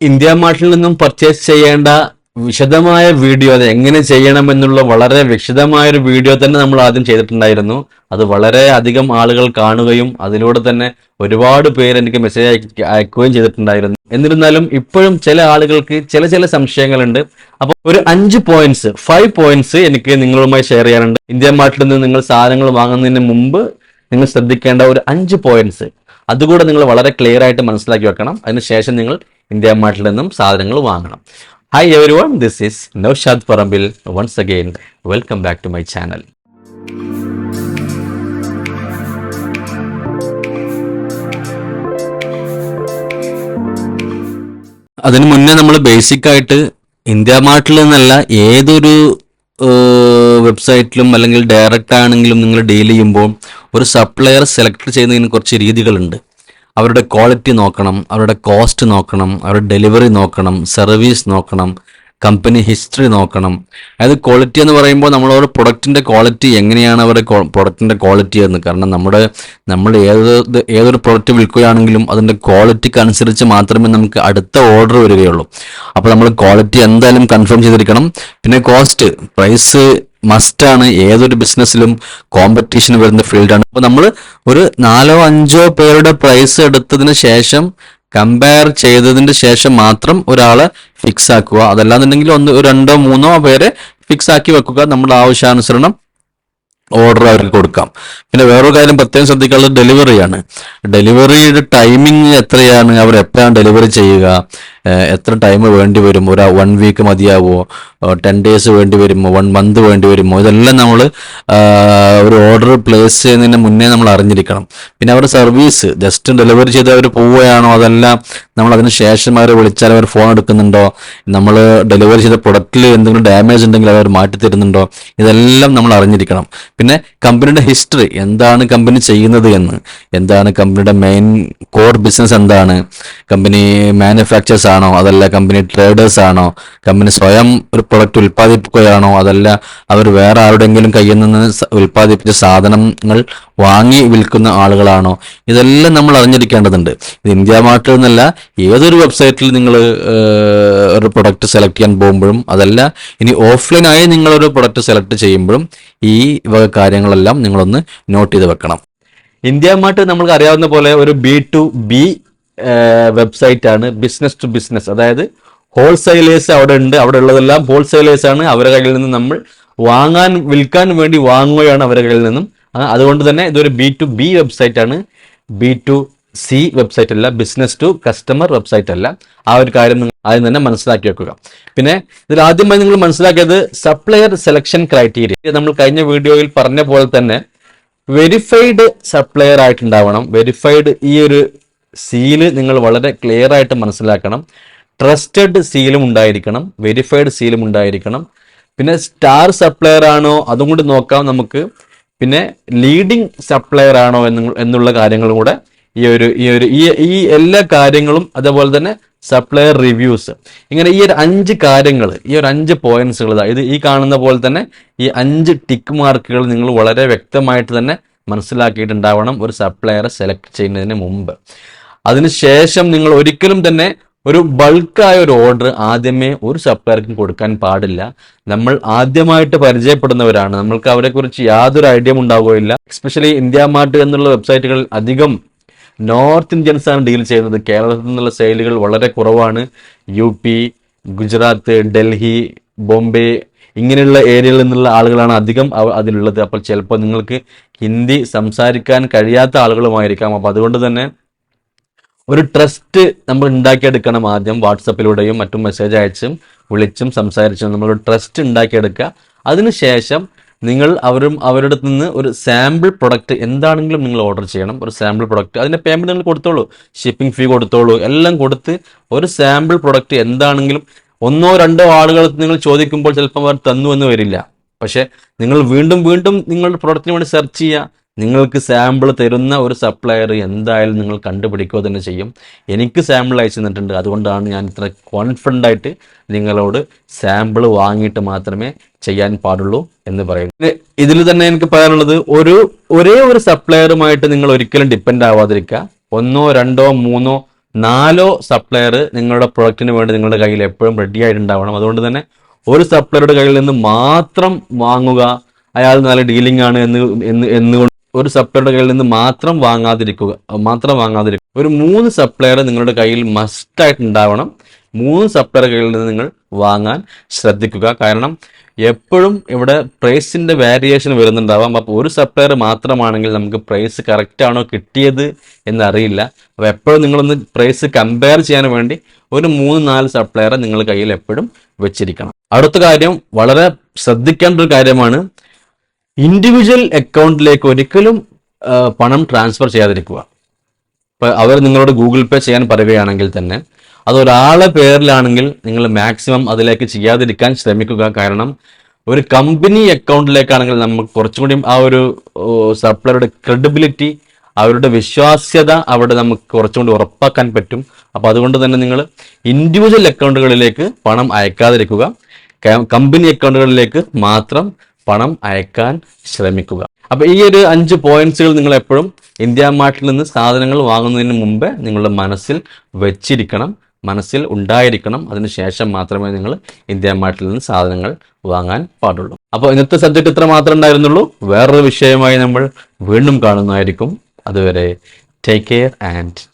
India മാർട്ടിൽ നിന്നും purchase ചെയ്യേണ്ട വിശദമായ വീഡിയോ അത് എങ്ങനെ ചെയ്യണമെന്നുള്ള വളരെ വിശദമായ ഒരു വീഡിയോ തന്നെ നമ്മൾ ആദ്യം ചെയ്തിട്ടുണ്ടായിരുന്നു. അത് വളരെ അധികം ആളുകൾ കാണുകയും അതിലൂടെ തന്നെ ഒരുപാട് പേര് എനിക്ക് മെസ്സേജ് അയക്കുകയും ചെയ്തിട്ടുണ്ടായിരുന്നു. എന്നിരുന്നാലും ഇപ്പോഴും ചില ആളുകൾക്ക് ചില ചില സംശയങ്ങളുണ്ട്. അപ്പോൾ ഒരു അഞ്ച് പോയിന്റ്സ് ഫൈവ് പോയിന്റ്സ് എനിക്ക് നിങ്ങളുമായി ഷെയർ ചെയ്യാനുണ്ട്. ഇന്ത്യ മാർട്ടിൽ നിന്ന് നിങ്ങൾ സാധനങ്ങൾ വാങ്ങുന്നതിന് മുമ്പ് നിങ്ങൾ ശ്രദ്ധിക്കേണ്ട ഒരു അഞ്ച് പോയിന്റ്സ് അതുകൂടെ നിങ്ങൾ വളരെ ക്ലിയർ ആയിട്ട് മനസ്സിലാക്കി വെക്കണം. അതിനുശേഷം നിങ്ങൾ ഇന്ത്യ മാർട്ടിൽ നിന്നും സാധനങ്ങൾ വാങ്ങണം. Hi everyone this is Noushad Parambil. Once again welcome back to my channel അതിനു മുന്നേ നമ്മൾ ബേസിക് ആയിട്ട് ഇന്ത്യ മാർട്ടിൽ നിന്നല്ല ഏതൊരു വെബ്സൈറ്റിലും അല്ലെങ്കിൽ ഡയറക്റ്റ് ആണെങ്കിലും നിങ്ങൾ ഡീൽ ചെയ്യുമ്പോൾ ഒരു സപ്ലയർ സെലക്ട് ചെയ്യുന്നതിന് കുറച്ച് രീതികളുണ്ട്. അവരുടെ ക്വാളിറ്റി നോക്കണം അവരുടെ കോസ്റ്റ് നോക്കണം അവരുടെ ഡെലിവറി നോക്കണം സർവീസ് നോക്കണം കമ്പനി ഹിസ്റ്ററി നോക്കണം. അതായത് ക്വാളിറ്റി എന്ന് പറയുമ്പോൾ നമ്മൾ അവരുടെ പ്രൊഡക്റ്റിന്റെ ക്വാളിറ്റി എങ്ങനെയാണ് അവരുടെ പ്രൊഡക്റ്റിന്റെ ക്വാളിറ്റി എന്ന്. കാരണം നമ്മുടെ നമ്മൾ ഏത് ഏതൊരു പ്രൊഡക്റ്റ് വിൽക്കുകയാണെങ്കിലും അതിന്റെ ക്വാളിറ്റിക്ക് അനുസരിച്ച് മാത്രമേ നമുക്ക് അടുത്ത ഓർഡർ വരികയുള്ളൂ. അപ്പോൾ നമ്മൾ ക്വാളിറ്റി എന്തായാലും കൺഫേം ചെയ്തിരിക്കണം. പിന്നെ കോസ്റ്റ് പ്രൈസ് മസ്റ്റാണ് ഏതൊരു ബിസിനസ്സിലും കോമ്പറ്റീഷൻ വരുന്ന ഫീൽഡാണ്. അപ്പോൾ നമ്മൾ ഒരു നാലോ അഞ്ചോ പേരുടെ പ്രൈസ് എടുത്തതിന് ശേഷം കമ്പയർ ചെയ്തതിന് ശേഷം മാത്രം ഒരാളെ ഫിക്സ് ആക്കുക. അതല്ലാന്നുണ്ടെങ്കിൽ ഒന്ന് രണ്ടോ മൂന്നോ പേരെ ഫിക്സ് ആക്കി വെക്കുക. നമ്മുടെ ആവശ്യാനുസരണം ഓർഡർ അവർക്ക് കൊടുക്കാം. പിന്നെ വേറൊരു കാര്യം പ്രത്യേകം ശ്രദ്ധിക്കാനുള്ളത് ഡെലിവറിയാണ് ഡെലിവറിയുടെ ടൈമിംഗ് എത്രയാണ്? അവർ എപ്പോഴാണ് ഡെലിവറി ചെയ്യുക? എത്ര ടൈം വേണ്ടി വരും? ഒരു വൺ വീക്ക് മതിയാവോ? ടെൻ ഡേയ്സ് വേണ്ടി വരുമോ? വൺ മന്ത് വേണ്ടി വരുമോ? ഇതെല്ലാം നമ്മൾ ഒരു ഓർഡർ പ്ലേസ് ചെയ്യുന്നതിന് മുന്നേ നമ്മൾ അറിഞ്ഞിരിക്കണം. പിന്നെ അവരുടെ സർവീസ് ജസ്റ്റ് ഡെലിവറി ചെയ്ത് അവർ പോവുകയാണോ? അതല്ല നമ്മൾ അതിന് ശേഷം അവരെ വിളിച്ചാൽ അവർ ഫോൺ എടുക്കുന്നുണ്ടോ? നമ്മൾ ഡെലിവറി ചെയ്ത പ്രൊഡക്റ്റിൽ എന്തെങ്കിലും ഡാമേജ് ഉണ്ടെങ്കിൽ അവർ മാറ്റി തരുന്നുണ്ടോ ഇതെല്ലാം നമ്മൾ അറിഞ്ഞിരിക്കണം. പിന്നെ കമ്പനിയുടെ ഹിസ്റ്ററി എന്താണ് കമ്പനി ചെയ്യുന്നത് എന്ന്. എന്താണ് കമ്പനിയുടെ മെയിൻ കോർ ബിസിനസ് എന്താണ്? കമ്പനി മാനുഫാക്ചേഴ്സ് ആണോ? അതല്ല കമ്പനി ട്രേഡേഴ്സ് ആണോ? കമ്പനി സ്വയം ഒരു പ്രൊഡക്റ്റ് ഉൽപ്പാദിപ്പിക്കുകയാണോ? അതല്ല അവർ വേറെ ആരുടെങ്കിലും കയ്യിൽ നിന്ന് ഉൽപ്പാദിപ്പിച്ച സാധനങ്ങൾ വാങ്ങി വിൽക്കുന്ന ആളുകളാണോ? ഇതെല്ലാം നമ്മൾ അറിഞ്ഞിരിക്കേണ്ടതുണ്ട്. ഇത് ഇന്ത്യ മാർട്ടിൽ നിന്നല്ല ഏതൊരു വെബ്സൈറ്റിൽ നിങ്ങൾ ഒരു പ്രൊഡക്റ്റ് സെലക്ട് ചെയ്യാൻ പോകുമ്പോഴും അതല്ല ഇനി ഓഫ്ലൈനായി നിങ്ങളൊരു പ്രൊഡക്റ്റ് സെലക്ട് ചെയ്യുമ്പോഴും ഈ വക കാര്യങ്ങളെല്ലാം നിങ്ങളൊന്ന് നോട്ട് ചെയ്ത് വെക്കണം. ഇന്ത്യ മാർട്ട് നമ്മൾക്ക് അറിയാവുന്ന പോലെ ഒരു ബി ടു ബി വെബ്സൈറ്റ് ആണ് ബിസിനസ് ടു ബിസിനസ് അതായത് ഹോൾസെയിലേഴ്സ് അവിടെ ഉണ്ട് അവിടെ ഉള്ളതെല്ലാം ഹോൾസെയിലേഴ്സ് ആണ്. അവരുടെ കയ്യിൽ നിന്ന് നമ്മൾ വാങ്ങാൻ വിൽക്കാൻ വേണ്ടി വാങ്ങുകയാണ് അവരുടെ കയ്യിൽ നിന്നും. അതുകൊണ്ട് തന്നെ ഇതൊരു ബി ടു ബി വെബ്സൈറ്റ് ആണ്. ബി ടു സി വെബ്സൈറ്റ് അല്ല ബിസിനസ് ടു കസ്റ്റമർ വെബ്സൈറ്റ് അല്ല. ആ ഒരു കാര്യം നിങ്ങൾ ആദ്യം തന്നെ മനസ്സിലാക്കി വെക്കുക. പിന്നെ ഇതിൽ ആദ്യമായി നിങ്ങൾ മനസ്സിലാക്കിയത് സപ്ലയർ സെലക്ഷൻ ക്രൈറ്റീരിയ നമ്മൾ കഴിഞ്ഞ വീഡിയോയിൽ പറഞ്ഞ പോലെ തന്നെ വെരിഫൈഡ് സപ്ലയർ ആയിട്ടുണ്ടാവണം. വെരിഫൈഡ് ഈ ഒരു സീൽ നിങ്ങൾ വളരെ ക്ലിയർ ആയിട്ട് മനസ്സിലാക്കണം. ട്രസ്റ്റഡ് സീലും ഉണ്ടായിരിക്കണം. വെരിഫൈഡ് സീലും ഉണ്ടായിരിക്കണം. പിന്നെ സ്റ്റാർ സപ്ലയർ ആണോ അതും കൂടി നോക്കാം നമുക്ക്. പിന്നെ ലീഡിംഗ് സപ്ലയർ ആണോ എന്ന് എന്നുള്ള കാര്യങ്ങളും കൂടെ ഈ ഒരു ഈ ഒരു ഈ ഈ എല്ലാ കാര്യങ്ങളും അതേപോലെ തന്നെ സപ്ലയർ റിവ്യൂസ് ഇങ്ങനെ ഈ ഒരു അഞ്ച് കാര്യങ്ങൾ ഈ ഒരു അഞ്ച് പോയിന്റ്സുകൾ ഇത് ഈ കാണുന്ന പോലെ തന്നെ ഈ അഞ്ച് ടിക്ക് മാർക്കുകൾ നിങ്ങൾ വളരെ വ്യക്തമായിട്ട് തന്നെ മനസ്സിലാക്കിയിട്ടുണ്ടാവണം ഒരു സപ്ലയറെ സെലക്ട് ചെയ്യുന്നതിന് മുമ്പ്. അതിനുശേഷം നിങ്ങൾ ഒരിക്കലും തന്നെ ഒരു ബൾക്കായ ഒരു ഓർഡർ ആദ്യമേ ഒരു സപ്ലയർക്കും കൊടുക്കാൻ പാടില്ല. നമ്മൾ ആദ്യമായിട്ട് പരിചയപ്പെടുന്നവരാണ്. നമ്മൾക്ക് അവരെക്കുറിച്ച് യാതൊരു ഐഡിയ ഉണ്ടാവുകയില്ല. എസ്പെഷ്യലി ഇന്ത്യ മാർട്ട് എന്നുള്ള വെബ്സൈറ്റുകളിൽ അധികം നോർത്ത് ഇന്ത്യൻസ് ആണ് ഡീൽ ചെയ്യുന്നത്. കേരളത്തിൽ നിന്നുള്ള സെയിലുകൾ വളരെ കുറവാണ്. യു പി ഗുജറാത്ത് ഡൽഹി ബോംബെ ഇങ്ങനെയുള്ള ഏരിയയിൽ നിന്നുള്ള ആളുകളാണ് അധികം അതിലുള്ളത്. അപ്പോൾ ചിലപ്പോൾ നിങ്ങൾക്ക് ഹിന്ദി സംസാരിക്കാൻ കഴിയാത്ത ആളുകളുമായിരിക്കാം. അപ്പോൾ അതുകൊണ്ട് തന്നെ ഒരു ട്രസ്റ്റ് നമ്മൾ ഉണ്ടാക്കിയെടുക്കണം ആദ്യം വാട്സപ്പിലൂടെയും മറ്റും മെസ്സേജ് അയച്ചും വിളിച്ചും സംസാരിച്ചും നമ്മളൊരു ട്രസ്റ്റ് ഉണ്ടാക്കിയെടുക്കുക. അതിനുശേഷം നിങ്ങൾ അവരും അവരുടെ നിന്ന് ഒരു സാമ്പിൾ പ്രൊഡക്റ്റ് എന്താണെങ്കിലും നിങ്ങൾ ഓർഡർ ചെയ്യണം. ഒരു സാമ്പിൾ പ്രൊഡക്റ്റ് അതിന്റെ പേയ്മെന്റ് നിങ്ങൾ കൊടുത്തോളൂ. ഷിപ്പിംഗ് ഫീ കൊടുത്തോളൂ. എല്ലാം കൊടുത്ത് ഒരു സാമ്പിൾ പ്രൊഡക്റ്റ് എന്താണെങ്കിലും ഒന്നോ രണ്ടോ ആളുകൾ നിങ്ങൾ ചോദിക്കുമ്പോൾ ചിലപ്പോൾ അവർ തന്നു എന്ന് വരില്ല. പക്ഷേ നിങ്ങൾ വീണ്ടും വീണ്ടും നിങ്ങളുടെ പ്രൊഡക്റ്റിന് വേണ്ടി സെർച്ച് ചെയ്യുക. നിങ്ങൾക്ക് സാമ്പിൾ തരുന്ന ഒരു സപ്ലയർ എന്തായാലും നിങ്ങൾ കണ്ടുപിടിക്കുക തന്നെ ചെയ്യും. എനിക്ക് സാമ്പിൾ അയച്ചു തന്നിട്ടുണ്ട്. അതുകൊണ്ടാണ് ഞാൻ ഇത്ര കോൺഫിഡന്റ് ആയിട്ട് നിങ്ങളോട് സാമ്പിൾ വാങ്ങിയിട്ട് മാത്രമേ ചെയ്യാൻ പാടുള്ളൂ എന്ന് പറയുന്നത്. ഇതിൽ തന്നെ എനിക്ക് പറയാനുള്ളത് ഒരു ഒരേ ഒരു സപ്ലയറുമായിട്ട് നിങ്ങൾ ഒരിക്കലും ഡിപ്പെൻഡ് ആവാതിരിക്കുക. ഒന്നോ രണ്ടോ മൂന്നോ നാലോ സപ്ലയർ നിങ്ങളുടെ പ്രൊഡക്റ്റിന് വേണ്ടി നിങ്ങളുടെ കയ്യിൽ എപ്പോഴും റെഡി ആയിട്ടുണ്ടാവണം. അതുകൊണ്ട് തന്നെ ഒരു സപ്ലയറുടെ കയ്യിൽ നിന്ന് മാത്രം വാങ്ങുക അയാൾ നല്ല ഡീലിംഗ് ആണ് എന്ന് എന്ന് എന്നുകൊണ്ട് ഒരു സപ്ലയറുടെ കയ്യിൽ നിന്ന് മാത്രം വാങ്ങാതിരിക്കുക മാത്രം വാങ്ങാതിരിക്കുക. ഒരു മൂന്ന് സപ്ലയർ നിങ്ങളുടെ കയ്യിൽ മസ്റ്റായിട്ട് ഉണ്ടാവണം. മൂന്ന് സപ്ലയർ കയ്യിൽ നിന്ന് നിങ്ങൾ വാങ്ങാൻ ശ്രദ്ധിക്കുക. കാരണം എപ്പോഴും ഇവിടെ പ്രൈസിന്റെ വേരിയേഷൻ വരുന്നുണ്ടാവാം. അപ്പോൾ ഒരു സപ്ലയർ മാത്രമാണെങ്കിൽ നമുക്ക് പ്രൈസ് കറക്റ്റ് ആണോ കിട്ടിയത് എന്നറിയില്ല. അപ്പോൾ എപ്പോഴും നിങ്ങളൊന്ന് പ്രൈസ് കമ്പയർ ചെയ്യാൻ വേണ്ടി ഒരു മൂന്ന് നാല് സപ്ലയറെ നിങ്ങൾ കയ്യിൽ എപ്പോഴും വെച്ചിരിക്കണം. അടുത്ത കാര്യം വളരെ ശ്രദ്ധിക്കേണ്ട ഒരു കാര്യമാണ് ഇൻഡിവിജ്വൽ അക്കൗണ്ടിലേക്ക് ഒരിക്കലും പണം ട്രാൻസ്ഫർ ചെയ്യാതിരിക്കുക. ഇപ്പൊ അവർ നിങ്ങളോട് ഗൂഗിൾ പേ ചെയ്യാൻ പറയുകയാണെങ്കിൽ തന്നെ അത് ഒരാളെ പേരിലാണെങ്കിൽ നിങ്ങൾ മാക്സിമം അതിലേക്ക് ചെയ്യാതിരിക്കാൻ ശ്രമിക്കുക. കാരണം ഒരു കമ്പനി അക്കൗണ്ടിലേക്കാണെങ്കിൽ നമുക്ക് കുറച്ചും കൂടി ആ ഒരു സപ്ലയറുടെ ക്രെഡിബിലിറ്റി അവരുടെ വിശ്വാസ്യത അവിടെ നമുക്ക് കുറച്ചും കൂടി ഉറപ്പാക്കാൻ പറ്റും. അപ്പോൾ അതുകൊണ്ട് തന്നെ നിങ്ങൾ ഇൻഡിവിജ്വൽ അക്കൗണ്ടുകളിലേക്ക് പണം അയക്കാതിരിക്കുക. കമ്പനി അക്കൗണ്ടുകളിലേക്ക് മാത്രം പണം അയക്കാൻ ശ്രമിക്കുക. അപ്പൊ ഈ ഒരു അഞ്ച് പോയിന്റ്സുകൾ നിങ്ങൾ എപ്പോഴും ഇന്ത്യ മാർട്ടിൽ നിന്ന് സാധനങ്ങൾ വാങ്ങുന്നതിന് മുമ്പേ നിങ്ങളുടെ മനസ്സിൽ വെച്ചിരിക്കണം. മനസ്സിൽ ഉണ്ടായിരിക്കണം. അതിനുശേഷം മാത്രമേ നിങ്ങൾ ഇന്ത്യ മാർട്ടിൽ നിന്ന് സാധനങ്ങൾ വാങ്ങാൻ പാടുള്ളൂ. അപ്പോൾ ഇന്നത്തെ സബ്ജക്റ്റ് ഇത്ര മാത്രമേ ഉണ്ടായിരുന്നുള്ളൂ. വേറൊരു വിഷയമായി നമ്മൾ വീണ്ടും കാണുന്നതായിരിക്കും. അതുവരെ ടേക്ക് കെയർ ആൻഡ്